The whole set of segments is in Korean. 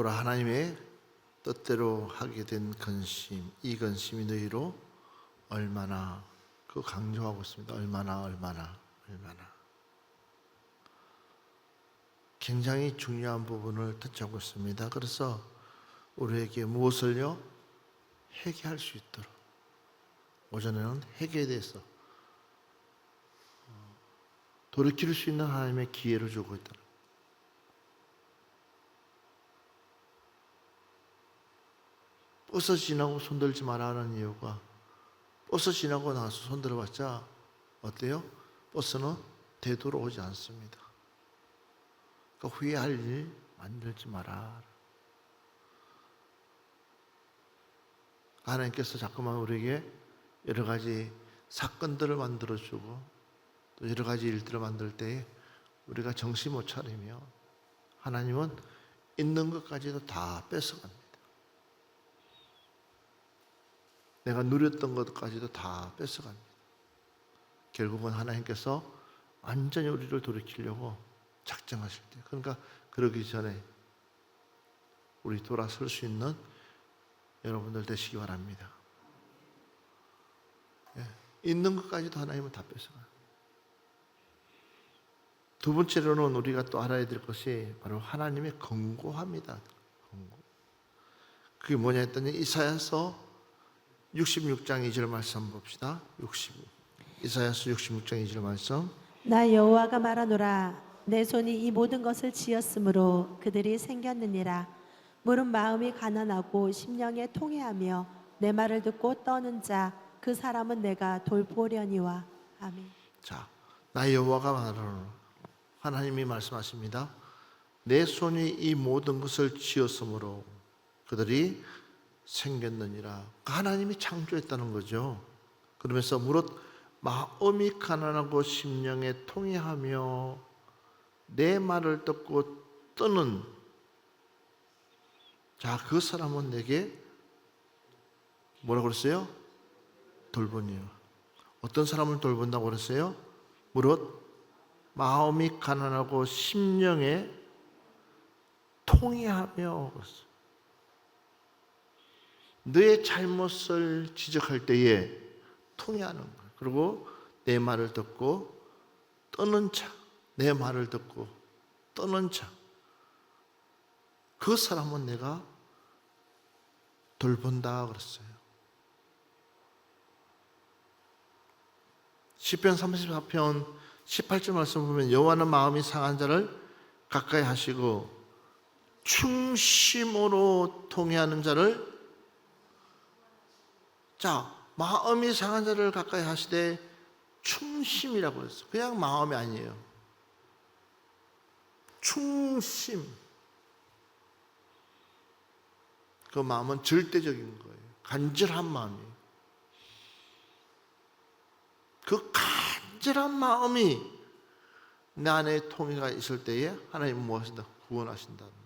보라 하나님의 뜻대로 하게 된 근심, 이 근심이 너희로 얼마나 그 강조하고 있습니다. 얼마나 얼마나 얼마나 굉장히 중요한 부분을 터치하고 있습니다. 그래서 우리에게 무엇을요 회개할 수 있도록 오전에는 회개에 대해서 어, 돌이킬 수 있는 하나님의 기회를 주고 있다. 버스 지나고 손들지 말라는 이유가 버스 지나고 나서 손들어봤자 어때요? 버스는 되돌아오지 않습니다. 그러니까 후회할 일 만들지 마라. 하나님께서 자꾸만 우리에게 여러 가지 사건들을 만들어주고 또 여러 가지 일들을 만들 때 우리가 정신 못 차리면 하나님은 있는 것까지도 다 뺏어갑니다. 내가 누렸던 것까지도 다 뺏어갑니다. 결국은 하나님께서 완전히 우리를 돌이키려고 작정하실 때, 그러니까 그러기 전에 우리 돌아설 수 있는 여러분들 되시기 바랍니다. 예, 있는 것까지도 하나님은 다 뺏어가요. 두 번째로는 우리가 또 알아야 될 것이 바로 하나님의 권고합니다. 권고. 그게 뭐냐 했더니 이사야서 66장 2절 말씀 봅시다. 60 이사야서 66장 2절 말씀. 나 여호와가 말하노라 내 손이 이 모든 것을 지었으므로 그들이 생겼느니라 물은 마음이 가난하고 심령에 통해하며 내 말을 듣고 떠는 자 그 사람은 내가 돌보려니와 아멘. 자, 나 여호와가 말하노라. 하나님이 말씀하십니다. 내 손이 이 모든 것을 지었으므로 그들이 생겼느니라. 그러니까 하나님이 창조했다는 거죠. 그러면서 무릇 마음이 가난하고 심령에 통해하며 내 말을 듣고 떠는 자, 그 사람은 내게 뭐라고 그랬어요? 돌보니요. 어떤 사람을 돌본다고 그랬어요? 무릇 마음이 가난하고 심령에 통해하며 그랬어요. 너의 잘못을 지적할 때에 통해하는 거예요. 그리고 내 말을 듣고 떠는 자, 내 말을 듣고 떠는 자, 그 사람은 내가 돌본다 그랬어요. 시편 34편 18절 말씀 보면 여호와는 마음이 상한 자를 가까이 하시고 충심으로 통해하는 자를 자, 마음이 상한 자를 가까이 하시되 충심이라고 했어요. 그냥 마음이 아니에요. 충심. 그 마음은 절대적인 거예요. 간절한 마음이에요. 그 간절한 마음이 내 안에 통해가 있을 때에 하나님은 무엇이다? 구원하신다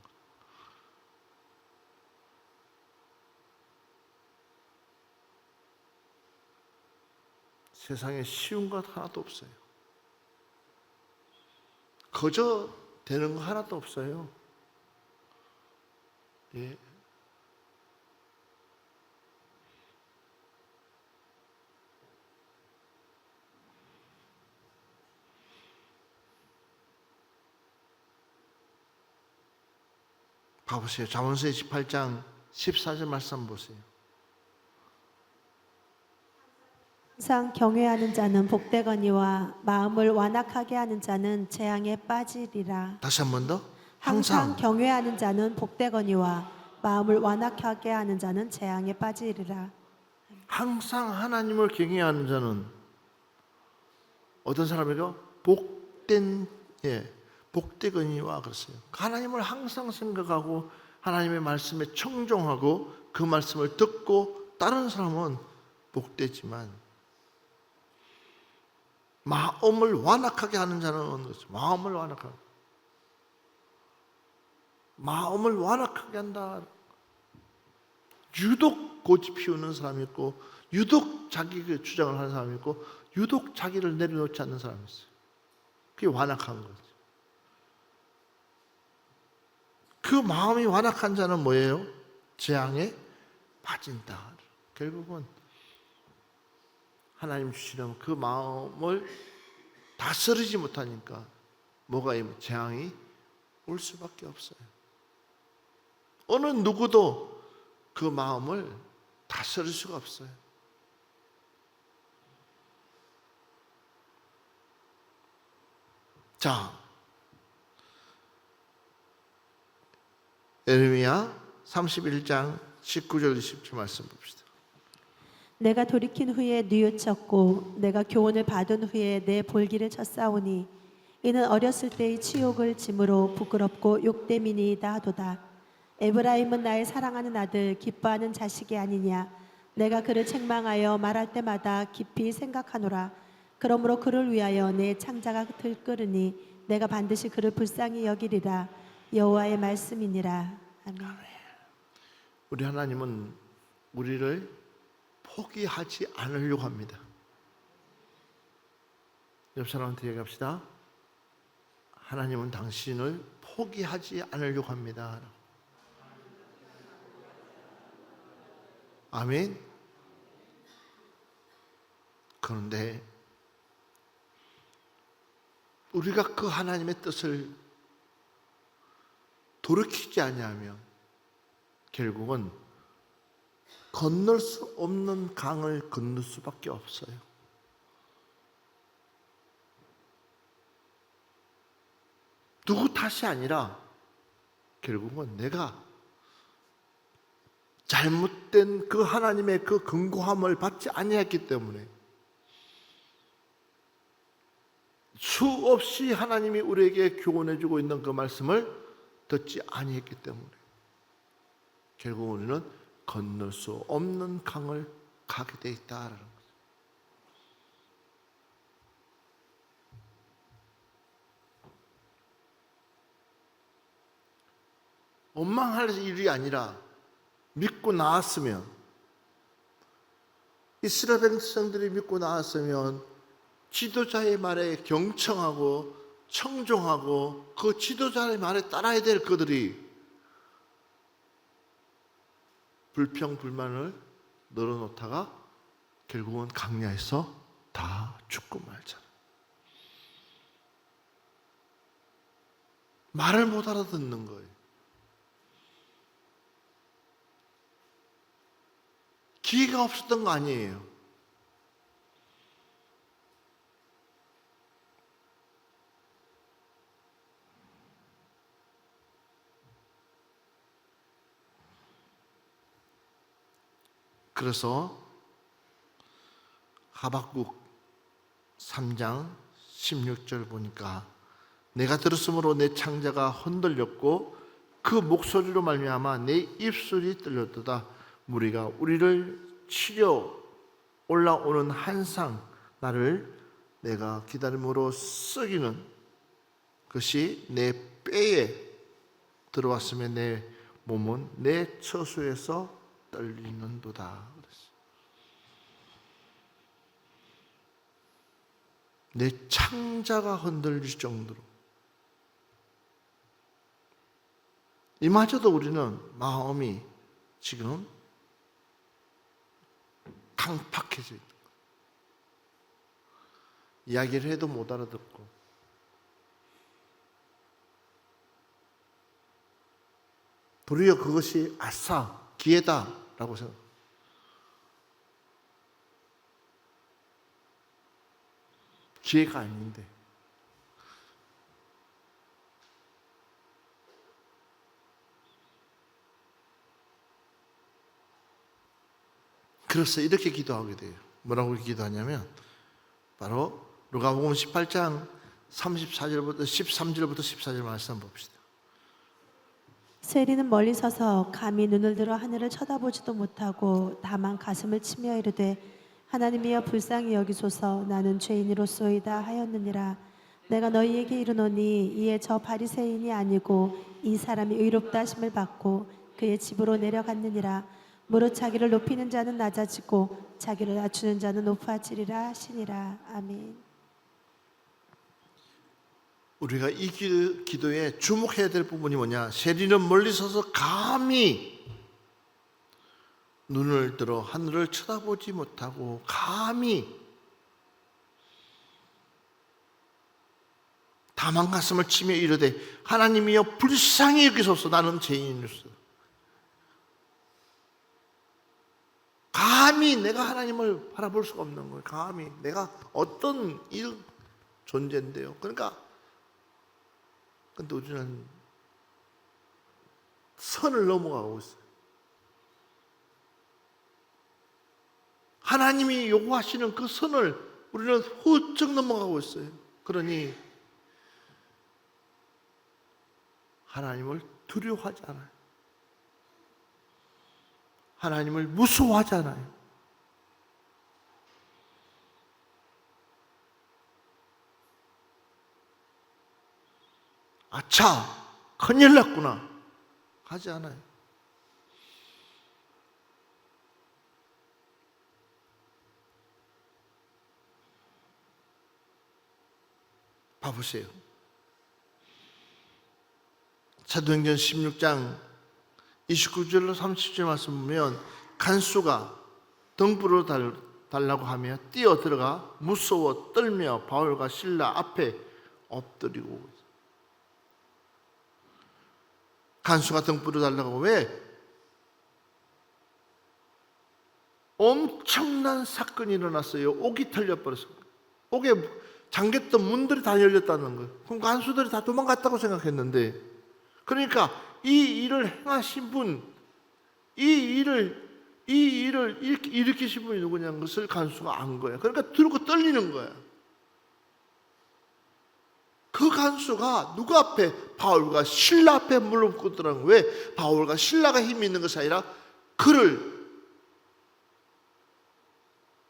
세상에 쉬운 것 하나도 없어요. 거저 되는 거 하나도 없어요. 예. 봐보세요. 자문서 28장 14절 말씀 보세요. 항상 경외하는 자는 복되거니와 마음을 완악하게 하는 자는 재앙에 빠지리라. 다시 한 번 더. 항상 항상 경외하는 자는 복되거니와 마음을 완악하게 하는 자는 재앙에 빠지리라. 항상 하나님을 경외하는 자는 어떤 사람이요? 복된 예, 복되거니와 그랬어요. 하나님을 항상 생각하고 하나님의 말씀에 청종하고 그 말씀을 듣고 다른 사람은 복되지만 마음을 완악하게 하는 자는 그렇죠. 마음을 완악하게 마음을 완악하게 한다. 유독 고집 피우는 사람이 있고 유독 자기 그 주장을 하는 사람이 있고 유독 자기를 내려놓지 않는 사람이 있어요. 그게 완악한 거죠. 그 마음이 완악한 자는 뭐예요? 재앙에 빠진다. 결국은 하나님 주시는 그 마음을 다스리지 못하니까 뭐가 이 재앙이 올 수밖에 없어요. 어느 누구도 그 마음을 다스릴 수가 없어요. 자, 에르미야 31장 19절 20절 말씀 봅시다. 내가 돌이킨 후에 뉘우쳤고 내가 교훈을 받은 후에 내 볼기를 쳤사오니 이는 어렸을 때의 치욕을 짐으로 부끄럽고 욕됨이니이다 하도다. 에브라임은 나의 사랑하는 아들 기뻐하는 자식이 아니냐. 내가 그를 책망하여 말할 때마다 깊이 생각하노라. 그러므로 그를 위하여 내 창자가 들끓으니 내가 반드시 그를 불쌍히 여기리라. 여호와의 말씀이니라. 아멘. 우리 하나님은 우리를 포기하지 않으려고 합니다. 옆 사람한테 얘기합시다. 하나님은 당신을 포기하지 않으려고 합니다. 아멘. 그런데 우리가 그 하나님의 뜻을 돌이키지 아니하면 결국은 건널 수 없는 강을 건널 수밖에 없어요. 누구 탓이 아니라 결국은 내가 잘못된 그 하나님의 그 근고함을 받지 아니했기 때문에 수없이 하나님이 우리에게 교훈해 주고 있는 그 말씀을 듣지 아니했기 때문에 결국 우리는 건널 수 없는 강을 가게 돼 있다라는 거죠. 원망할 일이 아니라 믿고 나왔으면 이스라엘 백성들이 믿고 나왔으면 지도자의 말에 경청하고 청종하고 그 지도자의 말에 따라야 될 그들이 불평 불만을 늘어놓다가 결국은 강야에서 다 죽고 말잖아. 말을 못 알아듣는 거예요. 기회가 없었던 거 아니에요. 그래서 하박국 3장 16절 보니까 내가 들었으므로 내 창자가 흔들렸고 그 목소리로 말미암아 내 입술이 떨렸도다 무리가 우리를 치려 올라오는 한상 나를 내가 기다림으로 썩이는 것이 내 뼈에 들어왔으면 내 몸은 내 처수에서 떨리는도다. 그랬어. 내 창자가 흔들릴 정도로 이마저도 우리는 마음이 지금 강팍해져 거예요. 이야기를 해도 못 알아듣고 도리어 그것이 아싸 기회다라고 생각. 기회가 아닌데. 그래서 이렇게 기도하게 돼요. 뭐라고 기도하냐면 바로 누가복음 18장 34절부터 13절부터 14절 말씀 봅시다. 세리는 멀리 서서 감히 눈을 들어 하늘을 쳐다보지도 못하고 다만 가슴을 치며 이르되 하나님이여 불쌍히 여기소서. 나는 죄인으로소이다 하였느니라. 내가 너희에게 이르노니 이에 저 바리새인이 아니고 이 사람이 의롭다 하심을 받고 그의 집으로 내려갔느니라. 무릇 자기를 높이는 자는 낮아지고 자기를 낮추는 자는 높아지리라 하시니라. 아멘. 우리가 이 기- 기도에 주목해야 될 부분이 뭐냐? 세리는 멀리 서서 감히 눈을 들어 하늘을 쳐다보지 못하고 감히 다만 가슴을 치며 이르되 하나님이여 불쌍히 여기소서 나는 죄인이로서 감히 내가 하나님을 바라볼 수가 없는 거예요. 감히 내가 어떤 일 존재인데요. 그러니까 근데 우리는 선을 넘어가고 있어요. 하나님이 요구하시는 그 선을 우리는 훌쩍 넘어가고 있어요. 그러니 하나님을 두려워하지 않아요. 하나님을 무서워하지 않아요. 아차, 큰일 났구나. 하지 않아요. 봐보세요. 사도행전 16장 29절로 30절 말씀 보면 간수가 등불을 달, 달라고 하며 뛰어 들어가 무서워 떨며 바울과 신라 앞에 엎드리고. 간수가 등불을 달라고 왜? 엄청난 사건이 일어났어요. 옥이 털려버렸어요. 옥에 잠겼던 문들이 다 열렸다는 거예요. 그럼 간수들이 다 도망갔다고 생각했는데 그러니까 이 일을 행하신 분, 이 일을 이 일을 일으키- 일으키신 분이 누구냐는 것을 간수가 안 거예요. 그러니까 들고 떨리는 거예요. 그 간수가 누구 앞에 바울과 신라 앞에 물러붙더라는 거예요. 왜 바울과 신라가 힘이 있는 것이 아니라 그를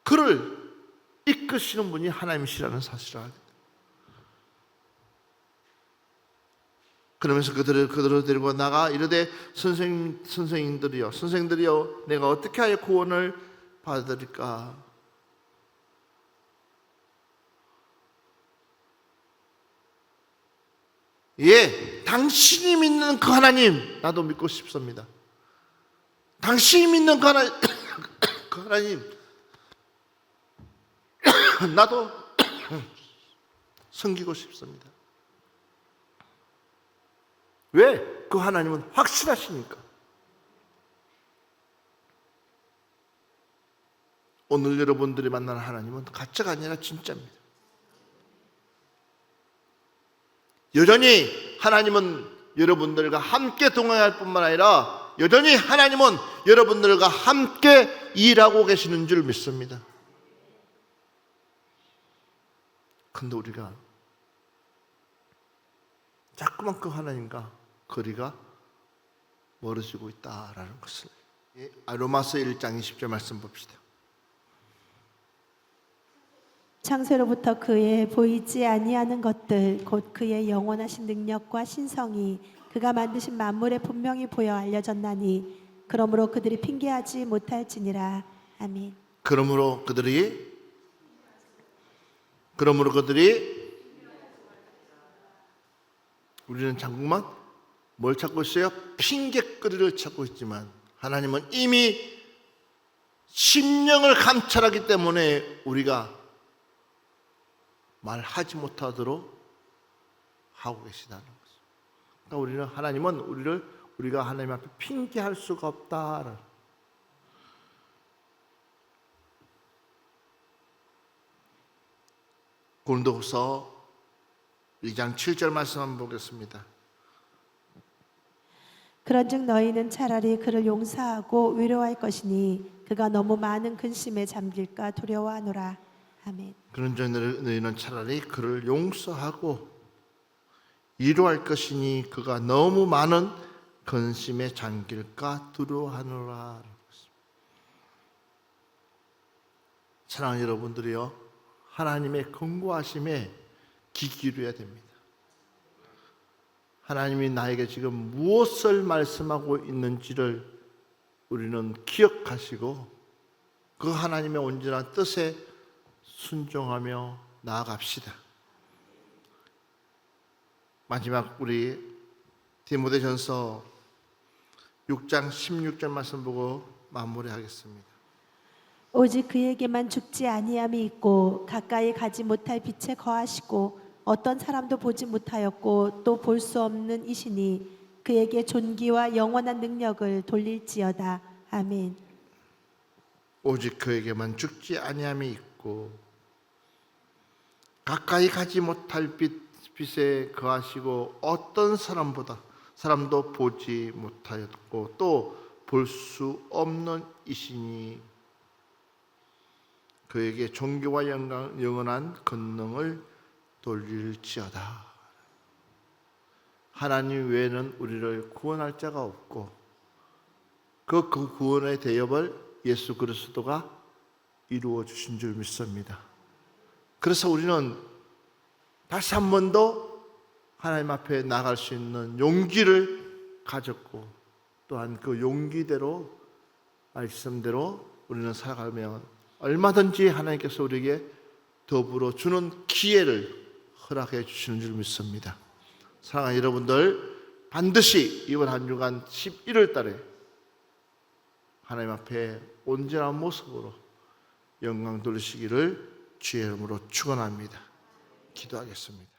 그를 이끄시는 분이 하나님이시라는 사실을 알게 돼요. 그러면서 그들을 그들을 데리고 나가 이르되 선생 선생님들이여 선생들이여 내가 어떻게 하여 구원을 받으리까 예, 당신이 믿는 그 하나님 나도 믿고 싶습니다. 당신이 믿는 그 하나님, 그 하나님 나도 섬기고 싶습니다. 왜? 그 하나님은 확실하시니까. 오늘 여러분들이 만나는 하나님은 가짜가 아니라 진짜입니다. 여전히 하나님은 여러분들과 함께 동행할 뿐만 아니라 여전히 하나님은 여러분들과 함께 일하고 계시는 줄 믿습니다. 근데 우리가 자꾸만 그 하나님과 거리가 멀어지고 있다라는 것을 예, 로마서 1장 20절 말씀 봅시다. 창세로부터 그의 보이지 아니하는 것들 곧 그의 영원하신 능력과 신성이 그가 만드신 만물에 분명히 보여 알려졌나니 그러므로 그들이 핑계하지 못할지니라 아멘. 그러므로 그들이 그러므로 그들이 우리는 자꾸만 뭘 찾고 있어요? 핑계거리를 찾고 있지만 하나님은 이미 심령을 감찰하기 때문에 우리가 말하지 못하도록 하고 계시다는 거죠. 그러니까 우리는 하나님은 우리를 우리가 하나님 앞에 핑계할 수가 없다라는 고린도후서 2장 7절 말씀 한번 보겠습니다. 그런즉 너희는 차라리 그를 용서하고 위로할 것이니 그가 너무 많은 근심에 잠길까 두려워하노라 아멘. 그런 점 너희는 차라리 그를 용서하고 위로할 것이니 그가 너무 많은 근심에 잠길까 두려워하노라. 사랑하는 여러분들이요, 하나님의 권고하심에 귀 기울여야 됩니다. 하나님이 나에게 지금 무엇을 말씀하고 있는지를 우리는 기억하시고 그 하나님의 온전한 뜻에 순종하며 나아갑시다. 마지막 우리 디모데전서 6장 16절 말씀 보고 마무리하겠습니다. 오직 그에게만 죽지 아니함이 있고 가까이 가지 못할 빛에 거하시고 어떤 사람도 보지 못하였고 또 볼 수 없는 이시니 그에게 존귀와 영원한 능력을 돌릴지어다 아멘. 오직 그에게만 죽지 아니함이 있고 가까이 가지 못할 빛, 빛에 거하시고 어떤 사람보다 사람도 보지 못하였고 또 볼 수 없는 이시니 그에게 종교와 영광, 영원한 권능을 돌릴지어다. 하나님 외에는 우리를 구원할 자가 없고 그, 그 구원의 대접을 예수 그리스도가 이루어 주신 줄 믿습니다. 그래서 우리는 다시 한 번 더 하나님 앞에 나갈 수 있는 용기를 가졌고 또한 그 용기대로 말씀대로 우리는 살아가면 얼마든지 하나님께서 우리에게 더불어 주는 기회를 허락해 주시는 줄 믿습니다. 사랑하는 여러분들 반드시 이번 한 주간 11월 달에 하나님 앞에 온전한 모습으로 영광 돌리시기를 주의 이름으로 축원합니다. 기도하겠습니다.